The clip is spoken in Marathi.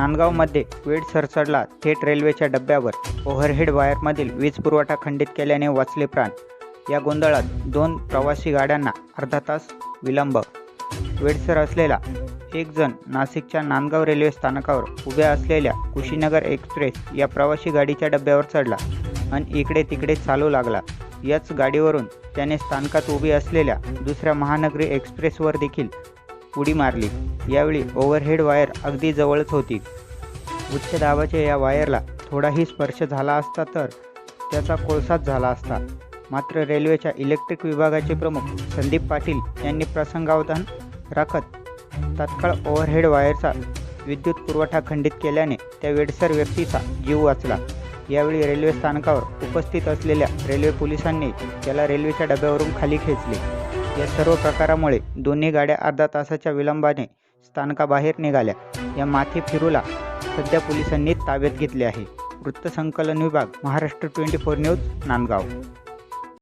नांदगावमध्ये वेळ सरसडला थेट रेल्वेच्या डब्यावर ओव्हरहेड वायरमधील वीज पुरवठा खंडित केल्याने वाचले प्राण. या गोंधळात दोन प्रवासी गाड्यांना अर्धा तास विलंब. वेडसर असलेला एक जण नाशिकच्या नांदगाव रेल्वे स्थानकावर उभ्या असलेल्या कुशीनगर एक्सप्रेस या प्रवासी गाडीच्या डब्यावर चढला आणि इकडे तिकडे चालू लागला. याच गाडीवरून त्याने स्थानकात उभी असलेल्या दुसऱ्या महानगरी एक्सप्रेसवर देखील उडी मारली. यावेळी ओव्हरहेड वायर अगदी जवळच होती. उच्च दाबाच्या या वायरला थोडाही स्पर्श झाला असता तर त्याचा कोळसाच झाला असता. मात्र रेल्वेच्या इलेक्ट्रिक विभागाचे प्रमुख संदीप पाटील यांनी प्रसंगावधान राखत तात्काळ ओव्हरहेड वायरचा विद्युत पुरवठा खंडित केल्याने त्या वेडसर व्यक्तीचा जीव वाचला. यावेळी रेल्वे स्थानकावर उपस्थित असलेल्या रेल्वे पोलिसांनी त्याला रेल्वेच्या डब्यावरून खाली खेचले. या सर्व प्रकारामुळे दोन्ही गाड्या अर्धा तासाच्या विलंबाने स्थानकाबाहेर निघाल्या. या माथे फिरूला सध्या पोलिसांनी ताब्यात घेतले आहे. वृत्तसंकलन विभाग Maharashtra twenty four news Nandgaon.